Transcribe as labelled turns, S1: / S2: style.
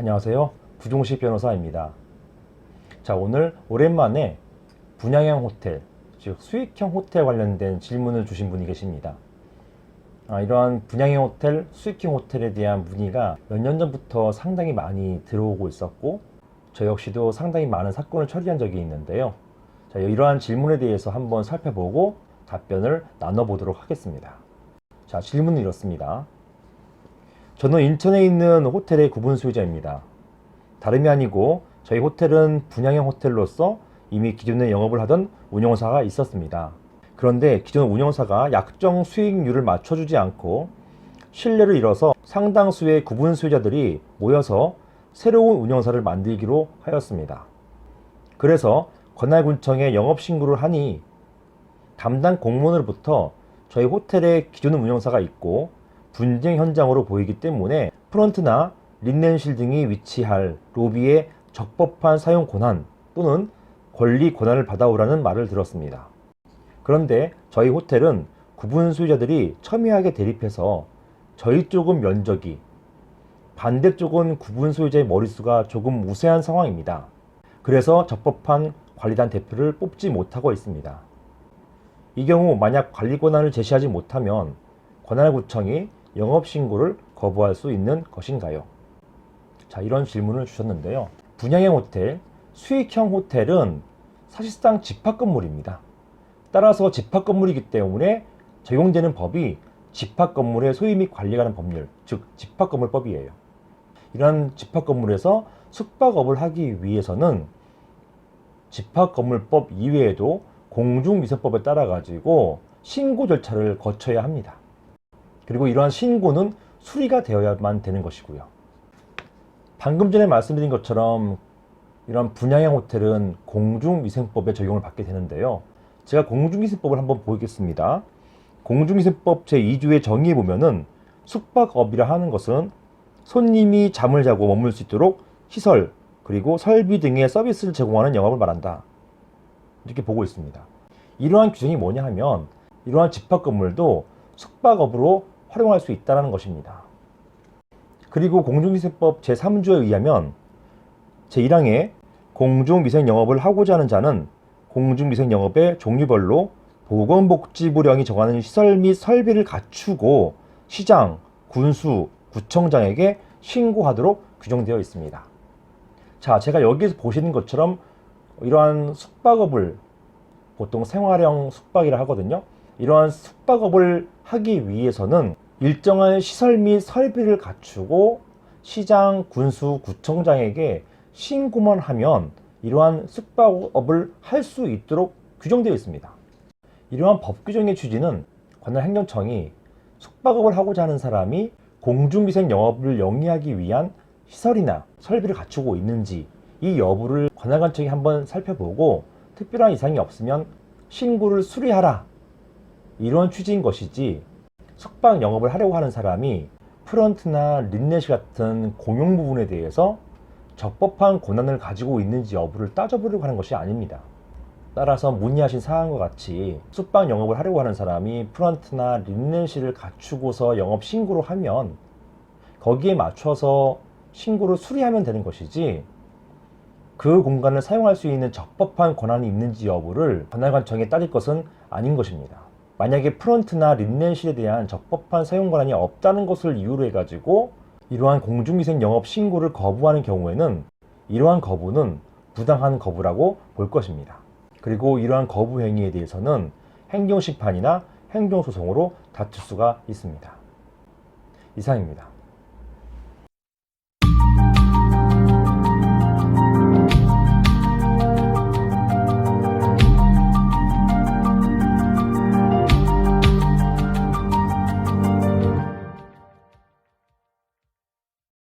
S1: 안녕하세요. 구종식 변호사입니다. 자, 오늘 오랜만에 분양형 호텔, 즉 수익형 호텔 관련된 질문을 주신 분이 계십니다. 아, 이러한 분양형 호텔, 수익형 호텔에 대한 문의가 몇 년 전부터 상당히 많이 들어오고 있었고, 저 역시도 상당히 많은 사건을 처리한 적이 있는데요. 자, 이러한 질문에 대해서 한번 살펴보고 답변을 나눠보도록 하겠습니다. 자, 질문은 이렇습니다. 저는 인천에 있는 호텔의 구분 소유자입니다. 다름이 아니고 저희 호텔은 분양형 호텔로서 이미 기존에 영업을 하던 운영사가 있었습니다. 그런데 기존 운영사가 약정 수익률을 맞춰주지 않고 신뢰를 잃어서 상당수의 구분 소유자들이 모여서 새로운 운영사를 만들기로 하였습니다. 그래서 관할군청에 영업신고를 하니 담당 공무원으로부터 저희 호텔에 기존 운영사가 있고 분쟁 현장으로 보이기 때문에 프런트나 린넨실 등이 위치할 로비에 적법한 사용 권한 또는 권리 권한을 받아오라는 말을 들었습니다. 그런데 저희 호텔은 구분 소유자들이 첨예하게 대립해서 저희 쪽은 면적이 반대쪽은 구분 소유자의 머릿수가 조금 우세한 상황입니다. 그래서 적법한 관리단 대표를 뽑지 못하고 있습니다. 이 경우 만약 관리 권한을 제시하지 못하면 관할구청이 영업신고를 거부할 수 있는 것인가요? 자, 이런 질문을 주셨는데요. 분양형 호텔, 수익형 호텔은 사실상 집합 건물입니다. 따라서 집합 건물이기 때문에 적용되는 법이 집합 건물의 소유 및 관리가는 법률, 즉 집합 건물법이에요. 이러한 집합 건물에서 숙박업을 하기 위해서는 집합 건물법 이외에도 공중위생법에 따라 가지고 신고 절차를 거쳐야 합니다. 그리고 이러한 신고는 수리가 되어야만 되는 것이고요. 방금 전에 말씀드린 것처럼 이런 분양형 호텔은 공중위생법에 적용을 받게 되는데요. 제가 공중위생법을 한번 보겠습니다. 공중위생법 제2조의 정의에 보면은 숙박업이라 하는 것은 손님이 잠을 자고 머물 수 있도록 시설 그리고 설비 등의 서비스를 제공하는 영업을 말한다. 이렇게 보고 있습니다. 이러한 규정이 뭐냐 하면 이러한 집합 건물도 숙박업으로 활용할 수 있다는 것입니다. 그리고 공중위생법 제3조에 의하면 제1항에 공중위생 영업을 하고자 하는 자는 공중위생 영업의 종류별로 보건복지부령이 정하는 시설 및 설비를 갖추고 시장, 군수, 구청장에게 신고하도록 규정되어 있습니다. 자, 제가 여기에서 보시는 것처럼 이러한 숙박업을 보통 생활형 숙박이라 하거든요. 이러한 숙박업을 하기 위해서는 일정한 시설 및 설비를 갖추고 시장, 군수, 구청장에게 신고만 하면 이러한 숙박업을 할 수 있도록 규정되어 있습니다. 이러한 법 규정의 취지는 관할 행정청이 숙박업을 하고자 하는 사람이 공중위생 영업을 영위하기 위한 시설이나 설비를 갖추고 있는지 이 여부를 관할관청이 한번 살펴보고 특별한 이상이 없으면 신고를 수리하라 이런 취지인 것이지 숙박 영업을 하려고 하는 사람이 프런트나 린넷이 같은 공용 부분에 대해서 적법한 권한을 가지고 있는지 여부를 따져보려고 하는 것이 아닙니다. 따라서 문의하신 사항과 같이 숙박 영업을 하려고 하는 사람이 프런트나 린넨실을 갖추고서 영업 신고를 하면 거기에 맞춰서 신고를 수리하면 되는 것이지 그 공간을 사용할 수 있는 적법한 권한이 있는지 여부를 관할관청에 따질 것은 아닌 것입니다. 만약에 프런트나 린넨실에 대한 적법한 사용 권한이 없다는 것을 이유로 해가지고 이러한 공중위생 영업 신고를 거부하는 경우에는 이러한 거부는 부당한 거부라고 볼 것입니다. 그리고 이러한 거부 행위에 대해서는 행정심판이나 행정소송으로 다툴 수가 있습니다. 이상입니다.